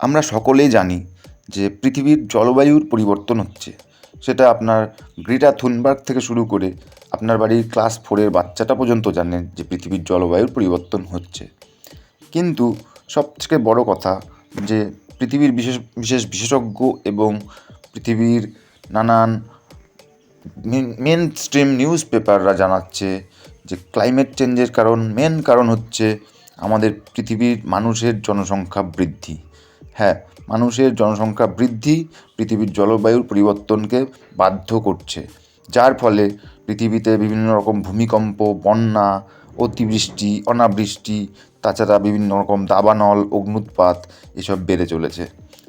আমরা সকলেই জানি যে পৃথিবীর জলবায়ুর পরিবর্তন হচ্ছে। সেটা আপনার গ্রেটা থুনবার্গ থেকে শুরু করে আপনার বাড়ির ক্লাস ফোরের বাচ্চাটা পর্যন্ত জানেন যে পৃথিবীর জলবায়ুর পরিবর্তন হচ্ছে। কিন্তু সবথেকে বড় কথা যে পৃথিবীর বিশেষ বিশেষ বিশেষজ্ঞ এবং পৃথিবীর নানান মেন স্ট্রিম নিউজ পেপাররা জানাচ্ছে যে ক্লাইমেট চেঞ্জের কারণ মেন কারণ হচ্ছে আমাদের পৃথিবীর মানুষের জনসংখ্যা বৃদ্ধি। হ্যাঁ মানুষের জনসংখ্যা বৃদ্ধি পৃথিবীর জলবায়ুর পরিবর্তনকে বাধ্য করছে। যার ফলে পৃথিবীতে বিভিন্ন রকম ভূমিকম্প, বন্যা, অতিবৃষ্টি, অনাবৃষ্টি, তাছাড়া বিভিন্ন রকম দাবানল, অগ্নুৎপাত এসব বেড়ে চলেছে।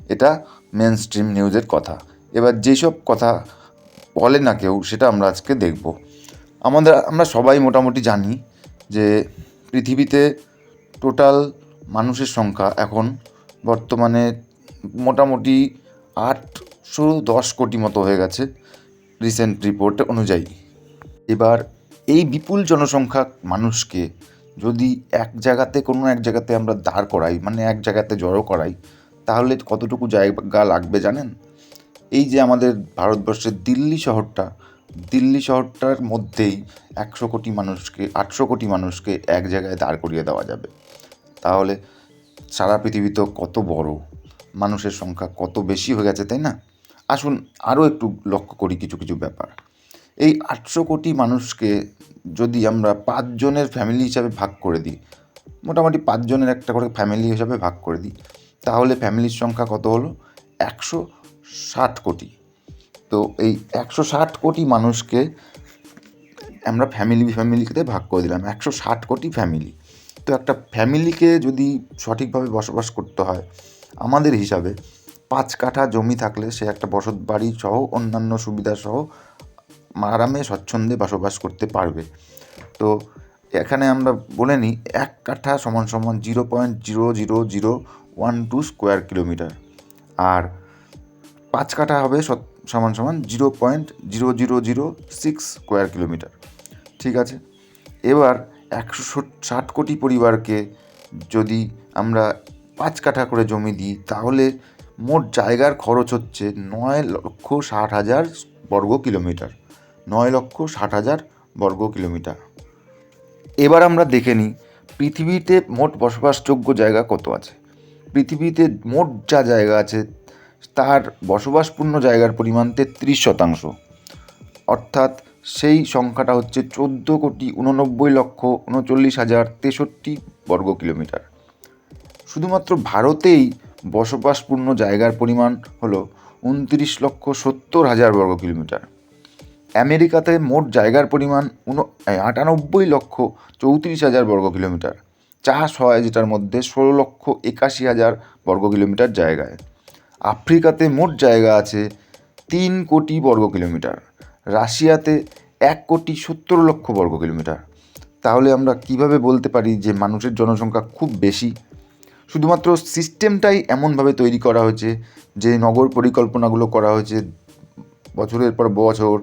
এটা মেন স্ট্রিম নিউজের কথা। এবার যেসব কথা বলে না কেউ, সেটা আমরা আজকে দেখব। আমাদের, আমরা সবাই মোটামুটি জানি যে পৃথিবীতে টোটাল মানুষের সংখ্যা এখন বর্তমানে মোটামুটি আটশো দশ কোটি মতো হয়ে গেছে রিসেন্ট রিপোর্ট অনুযায়ী। এবার এই বিপুল জনসংখ্যা মানুষকে যদি এক জায়গাতে কোনো এক জায়গাতে আমরা দাঁড় করাই মানে এক জায়গাতে জড়ো করাই, তাহলে কতটুকু জায়গা লাগবে জানেন? এই যে আমাদের ভারতবর্ষের দিল্লি শহরটা, দিল্লি শহরটার মধ্যেই একশো কোটি মানুষকে, আটশো কোটি মানুষকে এক জায়গায় দাঁড় করিয়ে দেওয়া যাবে। তাহলে সারা পৃথিবী তো কত বড়, মানুষের সংখ্যা কত বেশি হয়ে গেছে, তাই না? আসুন আরও একটু লক্ষ্য করি কিছু কিছু ব্যাপার। এই আটশো কোটি মানুষকে যদি আমরা পাঁচজনের ফ্যামিলি হিসাবে ভাগ করে দিই, মোটামুটি পাঁচজনের একটা করে ফ্যামিলি হিসাবে ভাগ করে দিই, তাহলে ফ্যামিলির সংখ্যা কত হলো? একশো ষাট কোটি। তো এই একশো ষাট কোটি মানুষকে আমরা ফ্যামিলি ফ্যামিলিতে ভাগ করে দিলাম, একশো ষাট কোটি ফ্যামিলি তো একটা ফ্যামিলিকে যদি সঠিকভাবে বসবাস করতে হয়, আমাদের হিসাবে পাঁচ কাঠা জমি থাকলে সে একটা বসত বাড়ি সহ, অন্যান্য সুবিধা সহ, আরামে স্বচ্ছন্দে বসবাস করতে পারবে। তো এখানে আমরা বলে নিই, এক কাঠা সমান সমান zero point zero zero zero one two square kilometre. আর পাঁচ কাঠা হবে সমান সমান zero point zero zero zero six square kilometre. ঠিক আছে? এবার একশো ষাট কোটি পরিবারকে যদি আমরা পাঁচ কাঠা করে জমি দিই, তাহলে মোট জায়গার খরচ হচ্ছে নয় লক্ষ ষাট হাজার বর্গ কিলোমিটার। নয় লক্ষ ষাট হাজার বর্গ কিলোমিটার। এবার আমরা দেখে নিই পৃথিবীতে মোট বসবাসযোগ্য জায়গা কত আছে। পৃথিবীতে মোট যা জায়গা আছে, তার বসবাসপূর্ণ জায়গার পরিমাণ তেত্রিশ শতাংশ। অর্থাৎ সেই সংখ্যাটা হচ্ছে চোদ্দ কোটি উননব্বই লক্ষ উনচল্লিশ হাজার তেষট্টি বর্গ কিলোমিটার। শুধুমাত্র ভারতেই বসবাসপূর্ণ জায়গার পরিমাণ হলো উনত্রিশ লক্ষ সত্তর হাজার বর্গ কিলোমিটার। আমেরিকাতে মোট জায়গার পরিমাণ উন আটানব্বই লক্ষ চৌত্রিশ হাজার বর্গ কিলোমিটার। চাষ হয় যেটার মধ্যে ষোলো লক্ষ একাশি হাজার বর্গ কিলোমিটার জায়গায়। আফ্রিকাতে মোট জায়গা আছে তিন কোটি বর্গ কিলোমিটার। রাশিয়াতে এক কোটি সত্তর লক্ষ বর্গ কিলোমিটার। তাহলে আমরা কীভাবে বলতে পারি যে মানুষের জনসংখ্যা খুব বেশি? শুধুমাত্র সিস্টেমটাই এমনভাবে তৈরি করা হয়েছে যে নগর পরিকল্পনাগুলো করা হয়েছে বছরের পর বছর,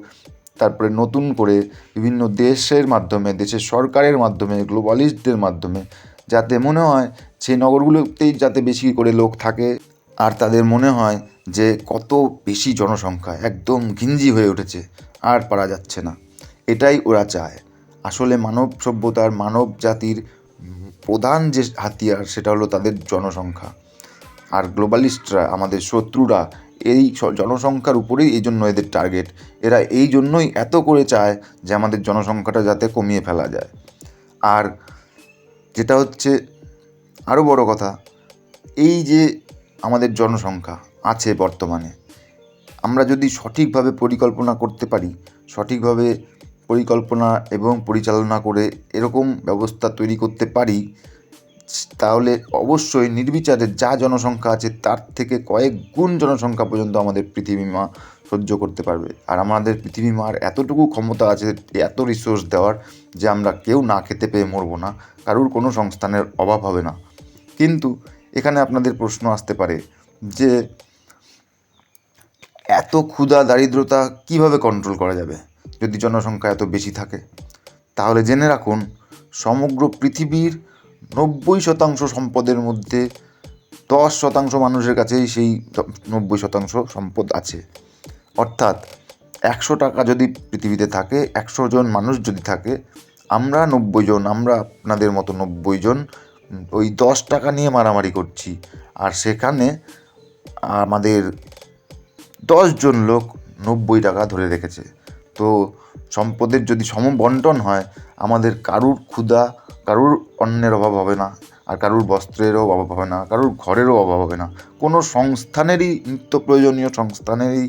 তারপরে নতুন করে বিভিন্ন দেশের মাধ্যমে, দেশের সরকারের মাধ্যমে গ্লোবালিস্টদের মাধ্যমে, যাতে মনে হয় সেই নগরগুলোতেই যাতে বেশি করে লোক থাকে। আর তাদের মনে হয় যে কত বেশি জনসংখ্যা, একদম ঘিঞ্জি হয়ে উঠেছে, আর পারা যাচ্ছে না। এটাই ওরা চায়। আসলে মানব সভ্যতার, মানব জাতির প্রধান যে হাতিয়ার, সেটা হলো তাদের জনসংখ্যা। আর গ্লোবালিস্টরা আমাদের শত্রুরা, এই জনসংখ্যার উপরেই এই জন্য এদের টার্গেট এরা এই জন্যই এত করে চায় যে আমাদের জনসংখ্যাটা যাতে কমিয়ে ফেলা যায়। আর যেটা হচ্ছে আরও বড় কথা, এই যে আমাদের জনসংখ্যা আছে বর্তমানে। আমরা যদি সঠিকভাবে পরিকল্পনা করতে পারি, সঠিকভাবে পরিকল্পনা এবং পরিচালনা করে এরকম ব্যবস্থা তৈরি করতে পারি, তাহলে অবশ্যই নির্বিচারে যা জনসংখ্যা আছে তার থেকে কয়েক গুণ জনসংখ্যা পর্যন্ত আমাদের পৃথিবী মা সহ্য করতে পারবে। আর আমাদের পৃথিবী মার এতটুকু ক্ষমতা আছে, এত রিসোর্স দেওয়ার যে আমরা কেউ না খেতে পেয়ে মরবো না। কারুর কোনো সংস্থানের অভাব হবে না। কিন্তু এখানে আপনাদের প্রশ্ন আসতে পারে যে এত ক্ষুধা, দারিদ্রতা কীভাবে কন্ট্রোল করা যাবে? যদি জনসংখ্যা এত বেশি থাকে, তাহলে জেনে রাখুন, সমগ্র পৃথিবীর নব্বই শতাংশ সম্পদের মধ্যে দশ শতাংশ মানুষের কাছেই সেই নব্বই শতাংশ সম্পদ আছে। অর্থাৎ একশো টাকা যদি পৃথিবীতে থাকে, একশো জন মানুষ যদি থাকে, আমরা নব্বই জন, আমরা আপনাদের মতো নব্বই জন ওই দশ টাকা নিয়ে মারামারি করছি। আর সেখানে আমাদের জন লোক নব্বই টাকা ধরে রেখেছে। তো সম্পদের যদি সমবন্টন হয়, আমাদের কারুর ক্ষুধা কারুর অন্যের অভাব হবে না। আর কারুর বস্ত্রেরও অভাব হবে না, কারুর ঘরেরও অভাব হবে না। কোনো সংস্থানেরই নিত্য প্রয়োজনীয় সংস্থানেরই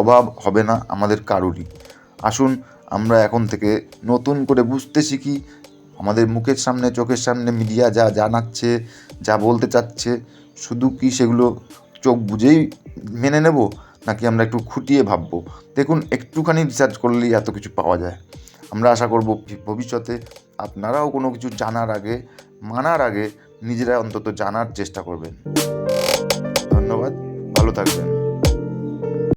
অভাব হবে না আমাদের কারুরই। আসুন, আমরা এখন থেকে নতুন করে বুঝতে শিখি আমাদের মুখের সামনে, চোখের সামনে মিডিয়া যা জানাচ্ছে, যা বলতে চাচ্ছে, শুধু কি সেগুলো চোখ বুঝেই মেনে নেব, নাকি আমরা একটু খুঁটিয়ে ভাববো? দেখুন, একটুখানি রিসার্চ করলেই এত কিছু পাওয়া যায়। আমরা আশা করব ভবিষ্যতে আপনারাও কোনো কিছু জানার আগে, মানার আগে নিজেরা অন্তত জানার চেষ্টা করবেন। ধন্যবাদ, ভালো থাকবেন।